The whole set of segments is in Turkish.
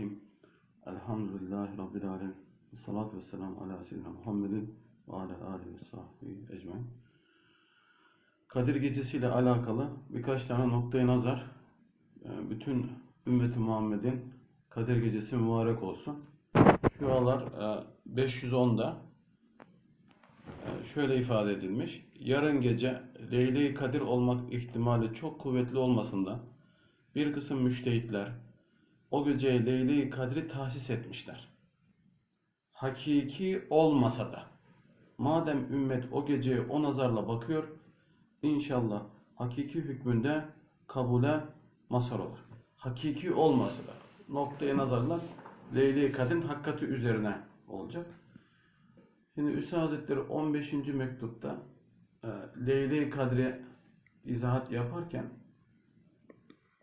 Bismillahirrahmanirrahim. Elhamdülillahi Rabbil alemin. Salatu ve selamu ala seyyidina Muhammedin ve ala alihi ve sahbihi ecmain. Kadir Gecesi ile alakalı birkaç tane noktaya nazar. Ee, Bütün ümmeti Muhammed'in Kadir Gecesi mübarek olsun. Şu aralar e, 510'da e, şöyle ifade edilmiş. Yarın gece Leyle-i Kadir olmak ihtimali çok kuvvetli olmasından bir kısım müştehitler o geceye Leyle-i Kadri tahsis etmişler. Hakiki olmasa da madem ümmet o geceye o nazarla bakıyor inşallah hakiki hükmünde kabule mazhar olur. Hakiki olmasa da noktaya nazarla Leyle-i Kadir'in hakikati üzerine olacak. Şimdi Üstad Hazretleri 15. mektupta e, Leyle-i Kadri izahat yaparken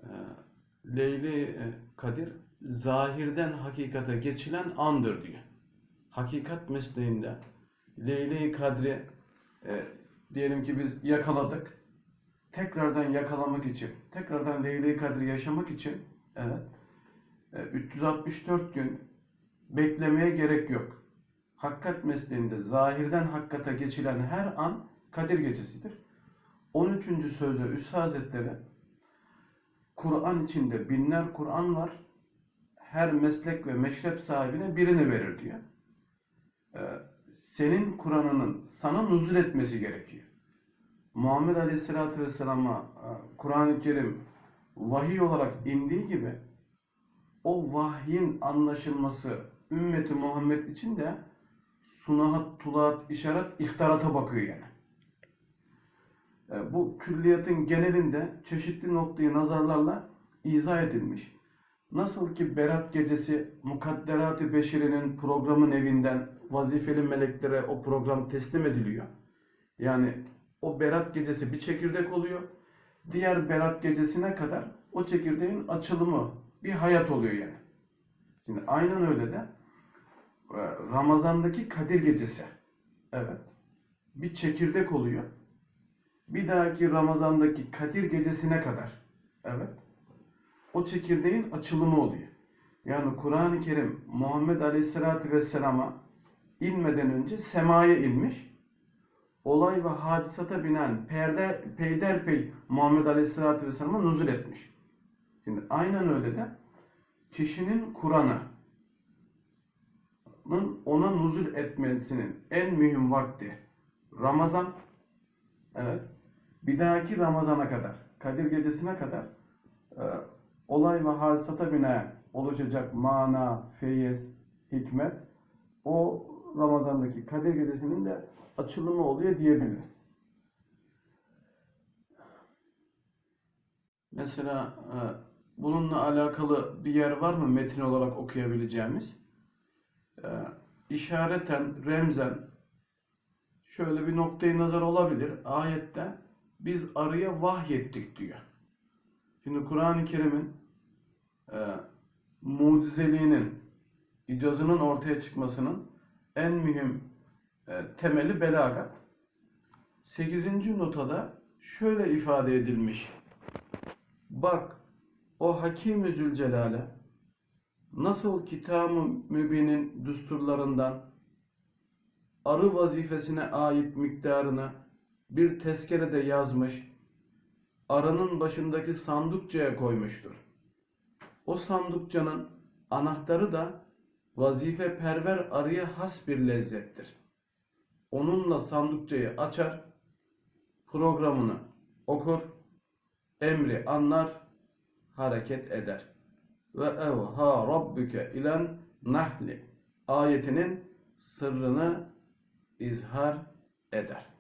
e, Leyli e, Kadir zahirden hakikate geçilen andır diyor. Hakikat mesleğinde Leyli Kadri e, diyelim ki biz yakaladık. Tekrardan yakalamak için, tekrardan Leyli Kadri yaşamak için evet e, 364 gün beklemeye gerek yok. Hakikat mesleğinde zahirden hakikate geçilen her an Kadir gecesidir. 13. sözde Üstad Hazretleri Kur'an içinde binler Kur'an var. Her meslek ve meşrep sahibine birini verir diyor. Ee, senin Kur'an'ının sana nuzul etmesi gerekiyor. Muhammed Aleyhisselatü Vesselam'a e, Kur'an-ı Kerim vahiy olarak indiği gibi o vahyin anlaşılması ümmeti Muhammed için de sunahat, tulaat, işaret, ihtarata bakıyor yani. E, bu külliyatın genelinde çeşitli noktayı nazarlarla izah edilmiş. Nasıl ki Berat Gecesi Mukadderat-ı Beşiri'nin programın evinden vazifeli meleklere o program teslim ediliyor. Yani o Berat Gecesi bir çekirdek oluyor. Diğer Berat Gecesi'ne kadar o çekirdeğin açılımı bir hayat oluyor yani. Şimdi aynen öyle de e, Ramazan'daki Kadir Gecesi. Evet. Bir çekirdek oluyor bir dahaki Ramazan'daki Kadir gecesine kadar evet o çekirdeğin açılımı oluyor. Yani Kur'an-ı Kerim Muhammed Aleyhisselatü Vesselam'a inmeden önce semaya inmiş. Olay ve hadisata binen perde, peyderpey Muhammed Aleyhisselatü Vesselam'a nuzul etmiş. Şimdi aynen öyle de kişinin Kur'an'ı ona nuzul etmesinin en mühim vakti Ramazan Evet. Bir dahaki Ramazan'a kadar, Kadir Gecesi'ne kadar e, olay ve hadisata binaen oluşacak mana, feyiz, hikmet o Ramazan'daki Kadir Gecesi'nin de açılımı oluyor diyebiliriz. Mesela e, bununla alakalı bir yer var mı metin olarak okuyabileceğimiz? E, işareten, remzen şöyle bir noktayı nazar olabilir. Ayette biz arıya vahyettik diyor. Şimdi Kur'an-ı Kerim'in e, mucizeliğinin, icazının ortaya çıkmasının en mühim e, temeli belagat. 8. notada şöyle ifade edilmiş. Bak o Hakim-i Zülcelal'e nasıl kitab-ı mübinin düsturlarından arı vazifesine ait miktarını bir tezkerede yazmış, arının başındaki sandukçaya koymuştur. O sandukçanın anahtarı da vazife perver arıya has bir lezzettir. Onunla sandukçayı açar, programını okur, emri anlar, hareket eder. Ve evha rabbuke ilen nahli ayetinin sırrını izhar eder.